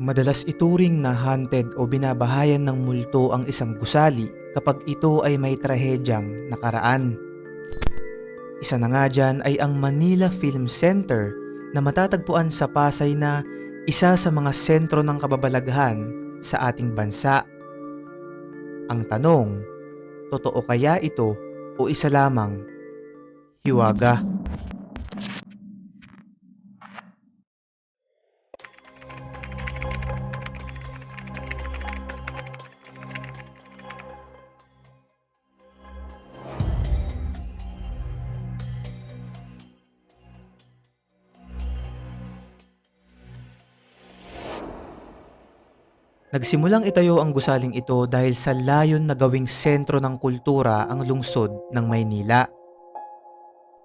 Madalas ituring na haunted o binabahayan ng multo ang isang gusali kapag ito ay may trahedyang nakaraan. Isa na nga dyan ay ang Manila Film Center na matatagpuan sa Pasay na isa sa mga sentro ng kababalaghan sa ating bansa. Ang tanong, totoo kaya ito o isa lamang hiwaga? Nagsimulang itayo ang gusaling ito dahil sa layon na gawing sentro ng kultura ang lungsod ng Maynila.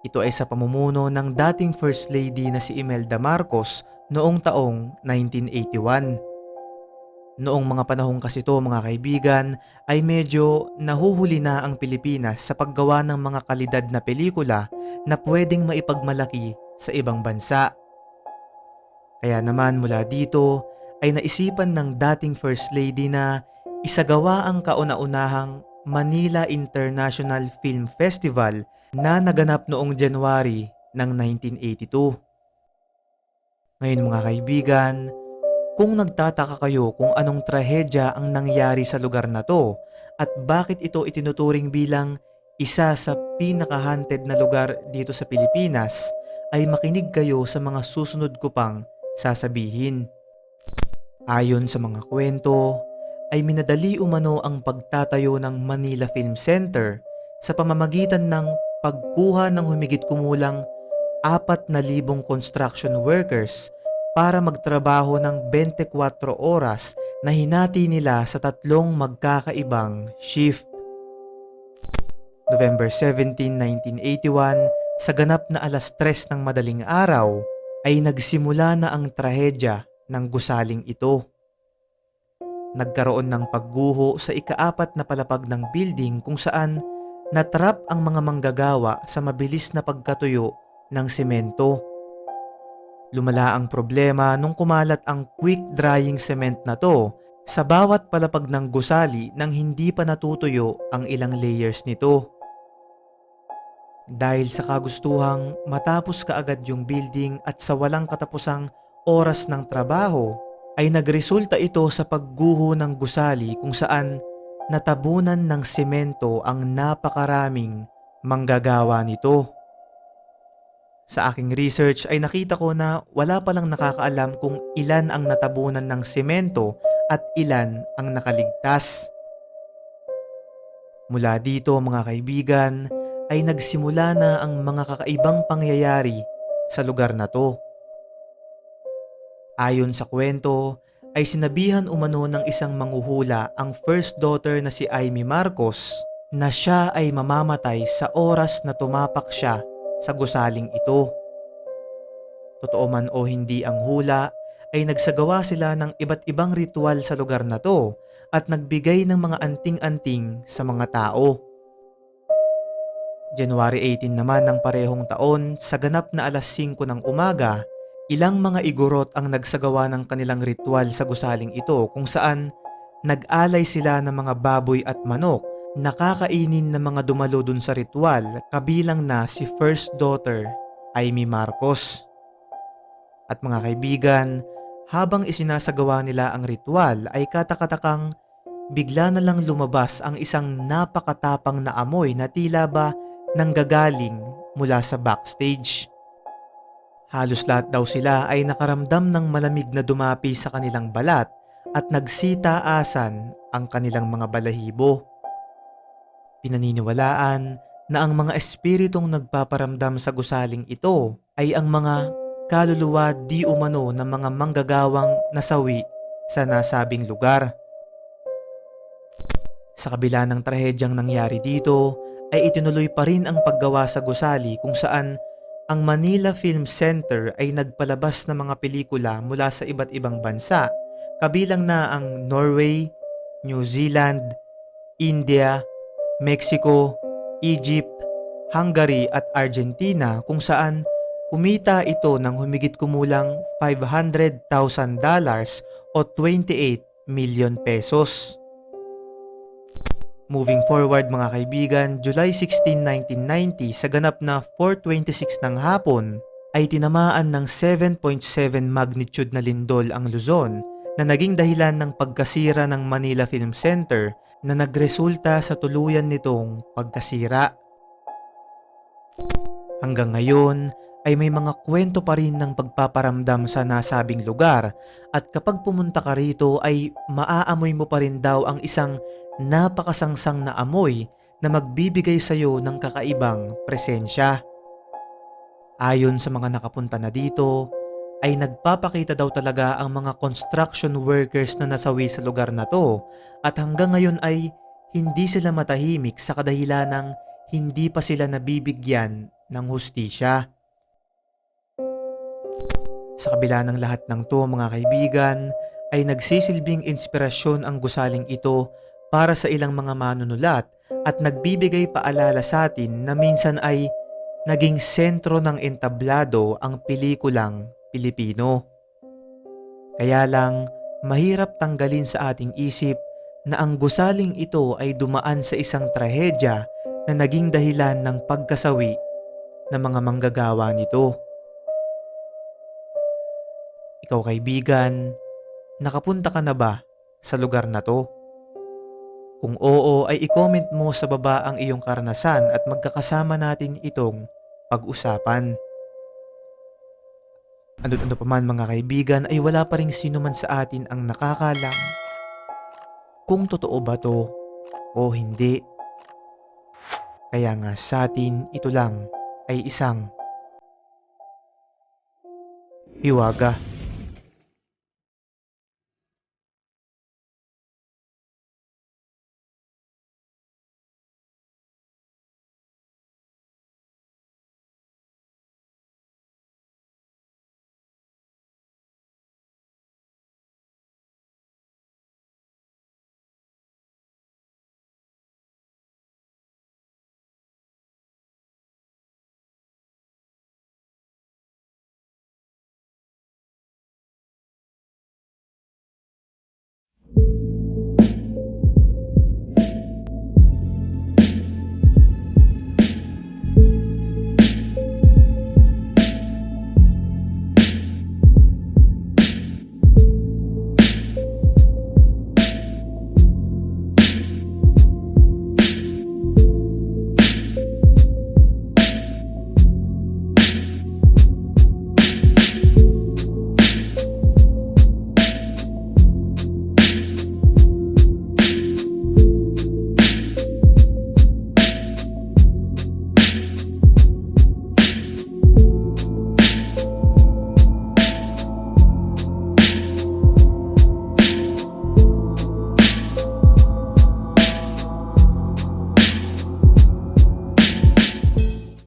Ito ay sa pamumuno ng dating First Lady na si Imelda Marcos noong taong 1981. Noong mga panahong kasi ito mga kaibigan ay medyo nahuhuli na ang Pilipinas sa paggawa ng mga kalidad na pelikula na pwedeng maipagmalaki sa ibang bansa. Kaya naman mula dito ay naisipan ng dating First Lady na isagawa ang kauna-unahang Manila International Film Festival na naganap noong January ng 1982. Ngayon mga kaibigan, kung nagtataka kayo kung anong trahedya ang nangyari sa lugar na to at bakit ito itinuturing bilang isa sa pinaka-haunted na lugar dito sa Pilipinas, ay makinig kayo sa mga susunod ko pang sasabihin. Ayon sa mga kwento, ay minadali umano ang pagtatayo ng Manila Film Center sa pamamagitan ng pagkuha ng humigit kumulang 4,000 construction workers para magtrabaho ng 24 oras na hinati nila sa tatlong magkakaibang shift. November 17, 1981, sa ganap na alas 3 ng madaling araw, ay nagsimula na ang trahedya ng gusaling ito. Nagkaroon ng pagguho sa ikaapat na palapag ng building kung saan natrap ang mga manggagawa sa mabilis na pagkatuyo ng semento. Lumala ang problema nung kumalat ang quick drying cement na to sa bawat palapag ng gusali nang hindi pa natutuyo ang ilang layers nito. Dahil sa kagustuhang matapos kaagad yung building at sa walang katapusang oras ng trabaho, ay nagresulta ito sa pagguho ng gusali kung saan natabunan ng semento ang napakaraming manggagawa nito. Sa aking research ay nakita ko na wala palang nakakaalam kung ilan ang natabunan ng semento at ilan ang nakaligtas. Mula dito mga kaibigan ay nagsimula na ang mga kakaibang pangyayari sa lugar na to. Ayon sa kwento, ay sinabihan umano ng isang manguhula ang first daughter na si Amy Marcos na siya ay mamamatay sa oras na tumapak siya sa gusaling ito. Totoo man o hindi ang hula, ay nagsagawa sila ng iba't ibang ritual sa lugar na to at nagbigay ng mga anting-anting sa mga tao. January 18 naman ng parehong taon, sa ganap na alas 5 ng umaga, Ilang mga igorot ang nagsagawa ng kanilang ritual sa gusaling ito kung saan nag-alay sila ng mga baboy at manok nakakainin ng mga dumalo dun sa ritual kabilang na si first daughter Amy Marcos. At mga kaibigan, habang isinasagawa nila ang ritual ay katakatakang bigla na lang lumabas ang isang napakatapang na amoy na tila ba nanggagaling mula sa backstage. Halos lahat daw sila ay nakaramdam ng malamig na dumapi sa kanilang balat at nagsitaasan ang kanilang mga balahibo. Pinaniniwalaan na ang mga espiritong nagpaparamdam sa gusaling ito ay ang mga kaluluwa di umano ng mga manggagawang nasawi sa nasabing lugar. Sa kabila ng trahedyang nangyari dito, ay itinuloy pa rin ang paggawa sa gusali kung saan ang Manila Film Center ay nagpalabas ng mga pelikula mula sa iba't ibang bansa, kabilang na ang Norway, New Zealand, India, Mexico, Egypt, Hungary at Argentina kung saan kumita ito ng humigit kumulang $500,000 o o 28 million pesos. Moving forward mga kaibigan, July 16, 1990 sa ganap na 4.26 ng hapon ay tinamaan ng 7.7 magnitude na lindol ang Luzon na naging dahilan ng pagkasira ng Manila Film Center na nagresulta sa tuluyan nitong pagkasira. Hanggang ngayon ay may mga kwento pa rin ng pagpaparamdam sa nasabing lugar at kapag pumunta ka rito ay maaamoy mo pa rin daw ang isang napakasangsang na amoy na magbibigay sa iyo ng kakaibang presensya. Ayon sa mga nakapunta na dito, ay nagpapakita daw talaga ang mga construction workers na nasawi sa lugar na to at hanggang ngayon ay hindi sila matahimik sa kadahilan ng hindi pa sila nabibigyan ng hustisya. Sa kabila ng lahat ng to mga kaibigan, ay nagsisilbing inspirasyon ang gusaling ito para sa ilang mga manunulat at nagbibigay paalala sa atin na minsan ay naging sentro ng entablado ang pelikulang Pilipino. Kaya lang, mahirap tanggalin sa ating isip na ang gusaling ito ay dumaan sa isang trahedya na naging dahilan ng pagkasawi ng mga manggagawa nito. Ikaw kaibigan, nakapunta ka na ba sa lugar na to? Kung oo ay i-comment mo sa baba ang iyong karanasan at magkakasama natin itong pag-usapan. Ano-ano pa man mga kaibigan ay wala pa rin sino man sa atin ang nakakalam kung totoo ba to o hindi. Kaya nga sa atin ito lang ay isang hiwaga.